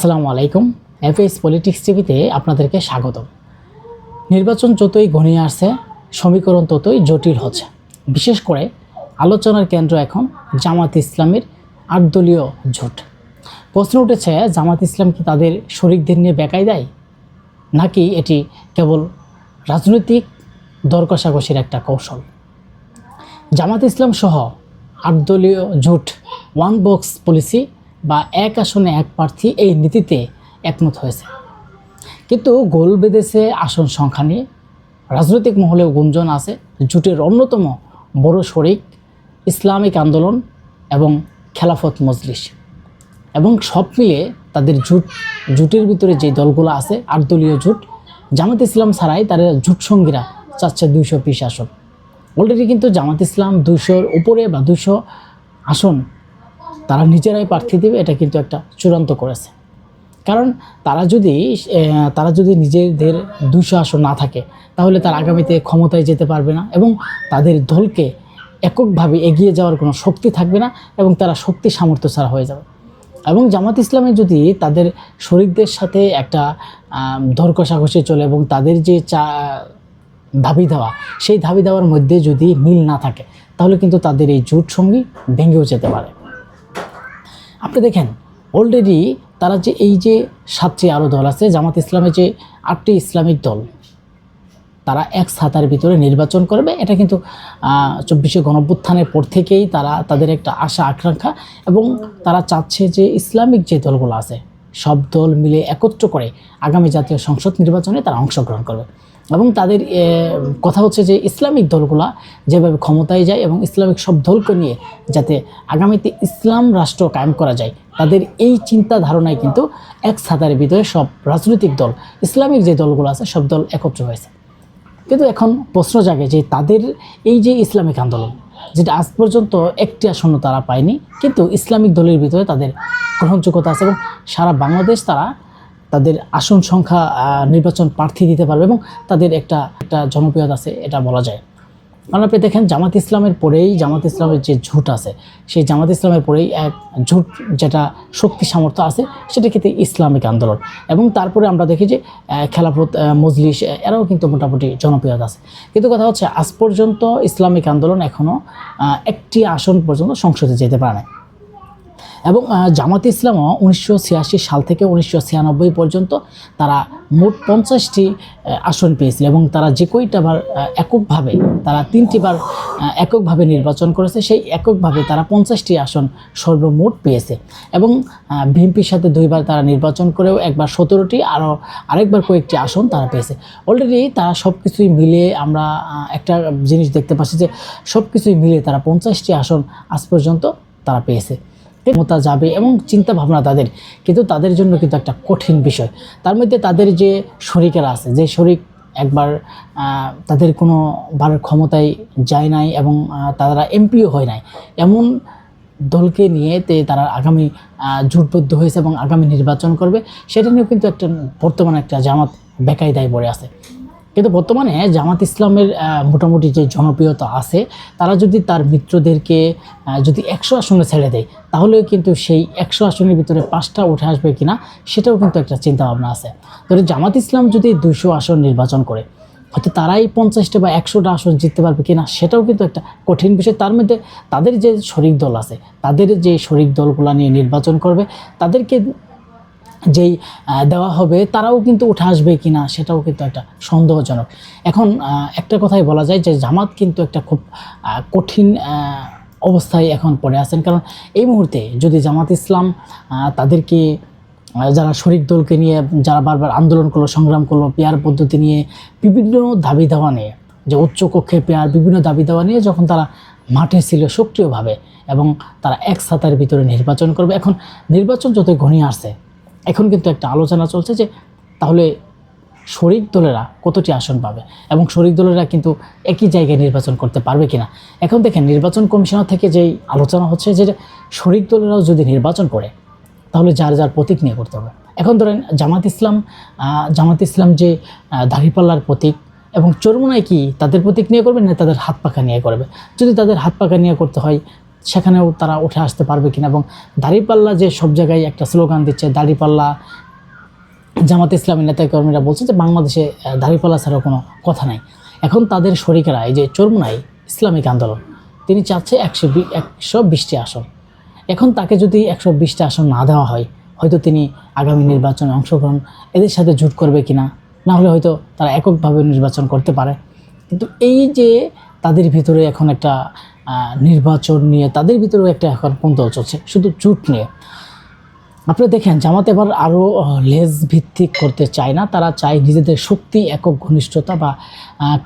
আসসালামু আলাইকুম। FS politics টিভিতে আপনাদেরকে স্বাগত নির্বাচন যতই ঘনিয়ে আসছে, সমীকরণ ততই জটিল হচ্ছে। বিশেষ করে আলোচনার কেন্দ্র এখন জামাত ইসলামের আটদলীয় জোট। প্রশ্ন উঠেছে জামাত ইসলাম কি তাদের শরিকদের নিয়ে বেকায় দেয় নাকি এটি কেবল রাজনৈতিক দর কষাকষির একটা কৌশল? জামাত ইসলাম সহ আটদলীয় জোট ওয়ান বক্স পলিসি বা এক আসনে এক প্রার্থী এই নীতিতে একমত হয়েছে। কিন্তু গোল বেঁধেছে আসন সংখ্যা নিয়ে। রাজনৈতিক মহলেও গুঞ্জন আছে। জোটের অন্যতম বড় শরিক, ইসলামিক আন্দোলন এবং খেলাফত মজলিস। এবং সব মিলিয়ে তাদের জুট, জুটের ভিতরে যে দলগুলো আছে, আটদলীয় জুট, জামাত ইসলাম ছাড়াই তারা জোট সঙ্গীরা চাচ্ছে দুইশো বিশ আসন। অলরেডি কিন্তু জামাত ইসলাম দুইশোর উপরে বা দুইশো আসন তারা নিজেরাই প্রার্থী দেবে, এটা কিন্তু একটা চূড়ান্ত করেছে। কারণ তারা যদি তারা যদি নিজেদের আসন না থাকে, তাহলে তারা আগামীতে ক্ষমতায় যেতে পারবে না এবং তাদের দলকে এককভাবে এগিয়ে যাওয়ার কোনো শক্তি থাকবে না এবং তারা শক্তি সামর্থ্য ছাড়া হয়ে যাবে। এবং জামাত ইসলামে যদি তাদের শরিকদের সাথে একটা দর কষাকষি চলে এবং তাদের যে চা, দাবি দেওয়া, সেই দাবি দেওয়ার মধ্যে যদি মিল না থাকে, তাহলে কিন্তু তাদের এই জোট সঙ্গী ভেঙেও যেতে পারে। আপনি দেখেন অলরেডি তারা যে এই যে সাতটি আরও দল আছে, জামাত ইসলামের যে আটটি ইসলামিক দল, তারা এক ছাতার ভিতরে নির্বাচন করবে। এটা কিন্তু চব্বিশে গণভ্যুত্থানের পর থেকেই তারা তাদের একটা আশা, আকাঙ্ক্ষা এবং তারা চাচ্ছে যে ইসলামিক যে দলগুলো আছে, সব দল মিলে একত্র করে আগামী জাতীয় সংসদ নির্বাচনে তারা অংশগ্রহণ করবে। এবং তাদের কথা হচ্ছে যে ইসলামিক দলগুলা যেভাবে ক্ষমতায় যায় এবং ইসলামিক সব দলকে নিয়ে যাতে আগামীতে ইসলাম রাষ্ট্র কায়েম করা যায়, তাদের এই চিন্তা ধারণায় কিন্তু এক ছাতার ভিতরে সব রাজনৈতিক দল, ইসলামিক যে দলগুলো আছে সব দল একত্র হয়েছে। কিন্তু এখন প্রশ্ন জাগে যে তাদের এই যে ইসলামিক আন্দোলন, যেটা আজ পর্যন্ত একটি আসন্ন তারা পায়নি, কিন্তু ইসলামিক দলের ভিতরে তাদের গ্রহণযোগ্যতা আছে এবং সারা বাংলাদেশ তারা তাদের আসন সংখ্যা নির্বাচন প্রার্থী দিতে পারবে এবং তাদের একটা একটা জনপ্রিয়তা আছে, এটা বলা যায়। কারণ আপনি দেখেন, জামাত ইসলামের পরেই, জামাত ইসলামের যে ঝুট আছে, সেই জামাত ইসলামের পরেই এক ঝুট যেটা শক্তি সামর্থ্য আছে, সেটা কিন্তু ইসলামিক আন্দোলন। এবং তারপরে আমরা দেখি যে খেলাফত মজলিস এরাও কিন্তু মোটামুটি জনপ্রিয়তা আছে। কিন্তু কথা হচ্ছে, আজ পর্যন্ত ইসলামিক আন্দোলন এখনও একটি আসন পর্যন্ত সংসদে যেতে পারে না এবং জামাত ইসলামও উনিশশো ছিয়াশি সাল থেকে উনিশশো ছিয়ানব্বই পর্যন্ত তারা মোট পঞ্চাশটি আসন পেয়েছিল এবং তারা যে কয়টা বার এককভাবে তারা তিনটি বার এককভাবে নির্বাচন করেছে, সেই এককভাবে তারা পঞ্চাশটি আসন সর্বমোট পেয়েছে এবং বিএনপির সাথে দুইবার তারা নির্বাচন করেও একবার সতেরোটি আরও আরেকবার কয়েকটি আসন তারা পেয়েছে। অলরেডি তারা সব কিছুই মিলে আমরা একটা জিনিস দেখতে পাচ্ছি যে সব কিছুই মিলে তারা পঞ্চাশটি আসন আজ পর্যন্ত তারা পেয়েছে। ক্ষমতা যাবে এবং চিন্তা ভাবনা তাদের, কিন্তু তাদের জন্য কিন্তু একটা কঠিন বিষয়। তার মধ্যে তাদের যে শরিকেরা আছে, যে শরিক একবার তাদের কোনো বার ক্ষমতায় যায় নাই এবং তারা এমপিও হয় নাই। এমন দলকে নিয়ে তে তারা আগামী জোটবদ্ধ হয়েছে এবং আগামী নির্বাচন করবে, সেটা নিয়েও কিন্তু একটা বর্তমানে একটা জামাত বেকায়দায় পড়ে আছে। কিন্তু বর্তমানে জামাত ইসলামের মোটামুটি যে জনপ্রিয়তা আছে, তারা যদি তার মিত্রদেরকে যদি একশো আসনে ছেড়ে দেয় তাহলে কিন্তু সেই একশো আসনের ভিতরে পাঁচটা উঠে আসবে কিনা, সেটাও কিন্তু একটা চিন্তা ভাবনা আছে। ধরে জামাত ইসলাম যদি দুইশো আসন নির্বাচন করে, হয়তো তারাই পঞ্চাশটা বা একশোটা আসন জিততে পারবে কিনা, সেটাও কিন্তু একটা কঠিন বিষয়। তার মধ্যে তাদের যে শরিক দল আছে, তাদের যে শরিক দলগুলো নিয়ে নির্বাচন করবে, তাদেরকে যেই দেওয়া হবে তারাও কিন্তু উঠে আসবে কি না সেটাও কিন্তু একটা সন্দেহজনক। এখন একটা কথাই বলা যায় যে জামাত কিন্তু একটা খুব কঠিন অবস্থায় এখন পড়ে আছেন। কারণ এই মুহূর্তে যদি জামাত ইসলাম তাদেরকে যারা শরিক দলকে নিয়ে যারা বারবার আন্দোলন করল, সংগ্রাম করল, পেয়ার পদ্ধতি নিয়ে বিভিন্ন দাবি দেওয়া নিয়ে, যে উচ্চ কক্ষে পেয়ার বিভিন্ন দাবি দেওয়া নিয়ে যখন তারা মাঠে ছিল সক্রিয়ভাবে এবং তারা এক ছাতার ভিতরে নির্বাচন করবে, এখন নির্বাচন যতই ঘনিয়ে আসছে এখন কিন্তু একটা আলোচনা চলছে যে তাহলে শরিক দলেরা কতটি আসন পাবে এবং শরিক দলেরা কিন্তু একই জায়গায় নির্বাচন করতে পারবে কিনা? এখন দেখেন, নির্বাচন কমিশনার থেকে যেই আলোচনা হচ্ছে যে শরিক দলেরাও যদি নির্বাচন করে, তাহলে যার যার প্রতীক নিয়ে করতে হবে। এখন ধরেন জামাত ইসলাম জামাত ইসলাম যে দাঁড়িপাল্লার প্রতীক এবং চরমোনায় কি তাদের প্রতীক নিয়ে করবে না তাদের হাত পাখা নিয়ে করবে? যদি তাদের হাত পাখা নিয়ে করতে হয় সেখানেও তারা উঠে আসতে পারবে কিনা এবং দাড়িপাল্লা যে সব জায়গায় একটা স্লোগান দিচ্ছে, দাড়িপাল্লা, জামাত ইসলামী নেতাকর্মীরা বলছে যে বাংলাদেশে দাঁড়িপাল্লা ছাড়া কোনো কথা নাই। এখন তাদের শরিকেরা, এই যে চরমুনাই ইসলামিক আন্দোলন, তিনি চাচ্ছে একশো একশো বিশটি আসন। এখন তাকে যদি একশো বিশটি আসন না দেওয়া হয়, হয়তো তিনি আগামী নির্বাচনে অংশগ্রহণ এদের সাথে জুট করবে কিনা? না হলে হয়তো তারা এককভাবে নির্বাচন করতে পারে। কিন্তু এই যে তাদের ভিতরে এখন একটা নির্বাচন নিয়ে, তাদের ভিতরেও একটা এখন কুন্তল চলছে, শুধু জুট নিয়ে। আপনি দেখেন, জামাত এবার আরও লেজ ভিত্তিক করতে চায় না। তারা চায় নিজেদের শক্তি, একক ঘনিষ্ঠতা বা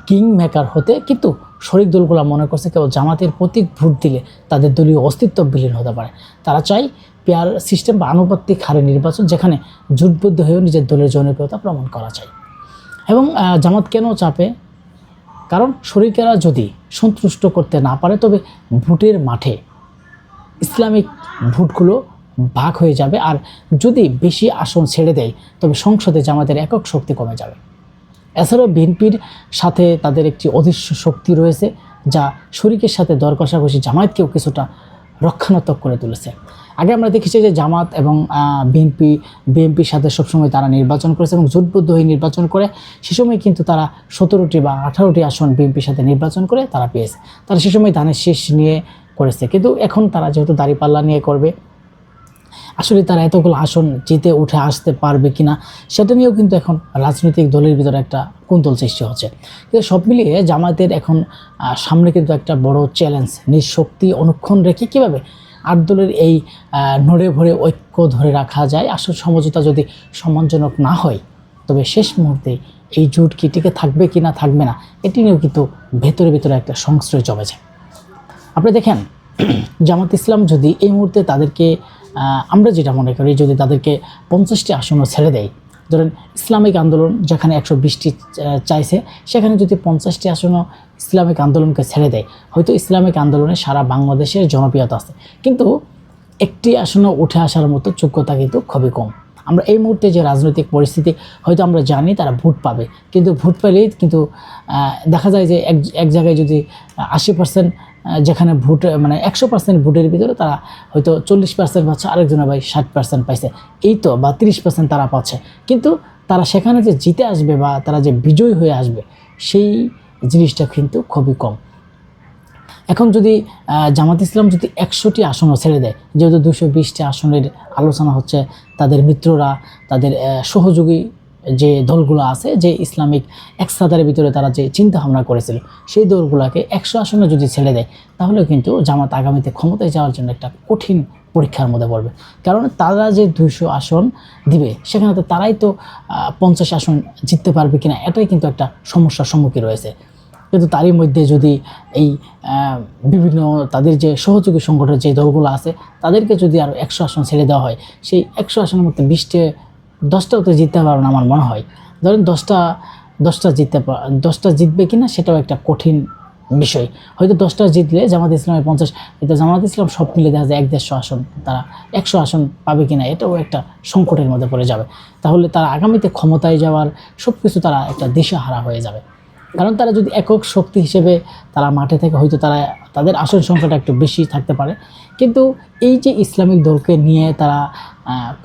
কিং মেকার হতে। কিন্তু শরিক দলগুলো মনে করছে কেবল জামাতের প্রতীক ভোট দিলে তাদের দলীয় অস্তিত্ব বিলীন হতে পারে। তারা চায় পেয়ার সিস্টেম বা আনুপাতিক হারে নির্বাচন যেখানে জোটবদ্ধ হয়েও নিজের দলের জনপ্রিয়তা প্রমাণ করা চাই এবং জামাত কেন চাপে? কারণ শরিকেরা যদি সন্তুষ্ট করতে না পারে, তবে ভোটের মাঠে ইসলামিক ভোটগুলো ভাগ হয়ে যাবে। আর যদি বেশি আসন ছেড়ে দেয়, তবে সংসদে জামাতের একক শক্তি কমে যাবে। এছাড়াও বিএনপির সাথে তাদের একটি অদৃশ্য শক্তি রয়েছে, যা শরিকের সাথে দর কষাকষি জামায়াতকেও কিছুটা রক্ষণাত্মক করে তুলেছে। আগে আমরা দেখেছি যে জামাত এবং বিএনপি, বিএনপির সাথে সবসময় তারা নির্বাচন করেছে এবং জোটবদ্ধ হয়ে নির্বাচন করে, সে সময় কিন্তু তারা সতেরোটি বা আঠারোটি আসন বিএনপির সাথে নির্বাচন করে তারা পেয়েছে। তারা সে সময় ধানের শীষ নিয়ে করেছে। কিন্তু এখন তারা যেহেতু দাঁড়িপাল্লা নিয়ে করবে, আসলে তারা এতগুলো আসন জিতে উঠে আসতে পারবে কিনা, সেটা নিয়েও কিন্তু এখন রাজনৈতিক দলের ভিতরে একটা কুন্তল সৃষ্টি হচ্ছে। কিন্তু সব মিলিয়ে জামায়াতের এখন সামনে কিন্তু একটা বড় চ্যালেঞ্জ নিজ শক্তি অনুক্ষণ রেখে কীভাবে আট দলের এই নড়ে ভরে ঐক্য ধরে রাখা যায়। আসল সমঝোতা যদি সম্মানজনক না হয়, তবে শেষ মুহূর্তে এই জোট কি টিকে থাকবে কি না থাকবে না, এটি নিয়েও কিন্তু ভেতরে ভেতরে একটা সংশ্রয় জমেছে। আপনি দেখেন, জামাত ইসলাম যদি এই মুহূর্তে তাদেরকে আমরা যেটা মনে করি, যদি তাদেরকে পঞ্চাশটি আসনও ছেড়ে দেয় ধরেন ইসলামিক আন্দোলন যেখানে একশো বিশটি চাইছে, সেখানে যদি পঞ্চাশটি আসনও ইসলামিক আন্দোলনকে ছেড়ে দেয়, হয়তো ইসলামিক আন্দোলনে সারা বাংলাদেশের জনপ্রিয়তা আছে। কিন্তু একটি আসনে উঠে আসার মতো যোগ্যতা কিন্তু খুবই কম। আমরা এই মুহূর্তে যে রাজনৈতিক পরিস্থিতি, হয়তো আমরা জানি তারা ভোট পাবে, কিন্তু ভোট পেলেই কিন্তু দেখা যায় যে এক এক জায়গায় যদি আশি পার্সেন্ট যেখানে ভোট মানে একশো পার্সেন্ট ভোটের ভিতরে তারা হয়তো চল্লিশ পার্সেন্ট পাচ্ছে আরেকজনের ভাই ষাট পার্সেন্ট পাইছে। এই তো, বা তিরিশ পার্সেন্ট তারা পাচ্ছে। কিন্তু তারা সেখানে যে জিতে আসবে বা তারা যে বিজয়ী হয়ে আসবে, সেই জিনিসটা কিন্তু খুবই কম। এখন যদি জামাত ইসলাম যদি একশোটি আসনও ছেড়ে দেয়, যেহেতু দুশো বিশটি আসনের আলোচনা হচ্ছে, তাদের মিত্ররা, তাদের সহযোগী যে দলগুলো আছে, যে ইসলামিক একসাদারের ভিতরে তারা যে চিন্তা ভাবনা করেছিল, সেই দলগুলোকে একশো আসনে যদি ছেড়ে দেয় তাহলে কিন্তু জামাত আগামীতে ক্ষমতায় যাওয়ার জন্য একটা কঠিন পরীক্ষার মধ্যে পড়বে। কারণ তারা যে দুইশো আসন দিবে, সেখানে তো তারাই তো পঞ্চাশ আসন জিততে পারবে কিনা, এটাই কিন্তু একটা সমস্যার সম্মুখীন রয়েছে। কিন্তু তারই মধ্যে যদি এই বিভিন্ন তাদের যে সহযোগী সংগঠনের যে দলগুলো আছে, তাদেরকে যদি আরও একশো আসন ছেড়ে দেওয়া হয়, সেই একশো আসনের মধ্যে বিশটে দশটাও তো জিততে পারবে না আমার মনে হয়। ধরেন দশটা দশটা জিততে পার দশটা জিতবে কি না সেটাও একটা কঠিন বিষয়। হয়তো দশটা জিতলে জামাত ইসলামের পঞ্চাশ এটা জামাত ইসলাম সব মিলে দেখা যায় এক দেড়শো আসন, তারা একশো আসন পাবে কিনা, এটাও একটা সংকটের মধ্যে পড়ে যাবে। তাহলে তারা আগামীতে ক্ষমতায় যাওয়ার সব কিছু তারা একটা দিশাহারা হয়ে যাবে। কারণ তারা যদি একক শক্তি হিসেবে তারা মাঠে থেকে হয়তো তারা তাদের আসন সংখ্যাটা একটু বেশি থাকতে পারে। কিন্তু এই যে ইসলামিক দলকে নিয়ে তারা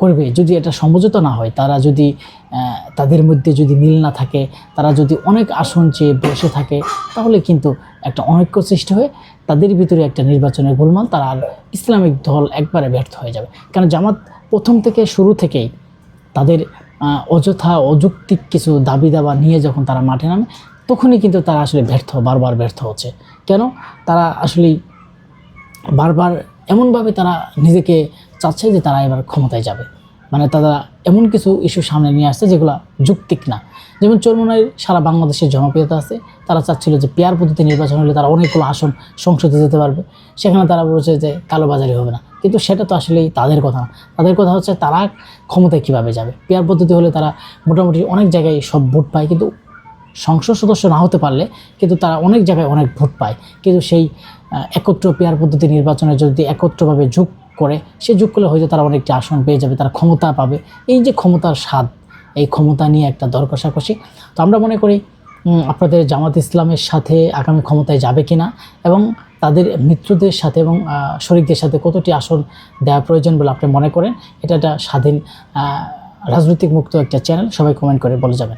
করবে, যদি এটা সমঝোতা না হয়, তারা যদি তাদের মধ্যে যদি মিল না থাকে, তারা যদি অনেক আসন চেয়ে বসে থাকে, তাহলে কিন্তু একটা অনৈক্য সৃষ্টি হয়ে তাদের ভিতরে একটা নির্বাচনের গোলমাল তারা আর ইসলামিক দল একবারে ব্যর্থ হয়ে যাবে। কারণ জামাত প্রথম থেকে শুরু থেকেই তাদের অযথা অযৌক্তিক কিছু দাবি দাবা নিয়ে যখন তারা মাঠে নামে তখনই কিন্তু তারা আসলে ব্যর্থ, বারবার ব্যর্থ হচ্ছে। কেন? তারা আসলেই বারবার এমনভাবে তারা নিজেকে চাচ্ছে যে তারা এবার ক্ষমতায় যাবে। মানে তারা এমন কিছু ইস্যু সামনে নিয়ে আসছে যেগুলো যৌক্তিক না। যেমন চরমনাইয়ের সারা বাংলাদেশের জনপ্রিয়তা আছে। তারা চাচ্ছিল যে পেয়ার পদ্ধতি নির্বাচন হলে তারা অনেকগুলো আসন সংসদে যেতে পারবে। সেখানে তারা বলছে যে কালোবাজারি হবে না। কিন্তু সেটা তো আসলেই তাদের কথা না। তাদের কথা হচ্ছে তারা ক্ষমতায় কীভাবে যাবে? পেয়ার পদ্ধতি হলে তারা মোটামুটি অনেক জায়গায় সব ভোট পায়। কিন্তু সংসদ সদস্য না হতে পারলে কিন্তু তারা অনেক জায়গায় অনেক ভোট পায়। কিন্তু সেই একত্র পেয়ার পদ্ধতি নির্বাচনে যদি একত্রভাবে যোগ করে, সে যোগ করলে হয়তো তারা অনেকটা আসন পেয়ে যাবে, তারা ক্ষমতা পাবে। এই যে ক্ষমতার স্বাদ, এই ক্ষমতা নিয়ে একটা দর কষাকষি তো আমরা মনে করি আপনাদের জামাত ইসলামের সাথে আগামী ক্ষমতায় যাবে কিনা এবং তাদের মিত্রদের সাথে এবং শরিকদের সাথে কতটি আসন দেওয়া প্রয়োজন বলে আপনি মনে করেন? এটা একটা স্বাধীন রাজনৈতিক মুক্ত একটা চ্যানেল। সবাই কমেন্ট করে বলে যাবেন।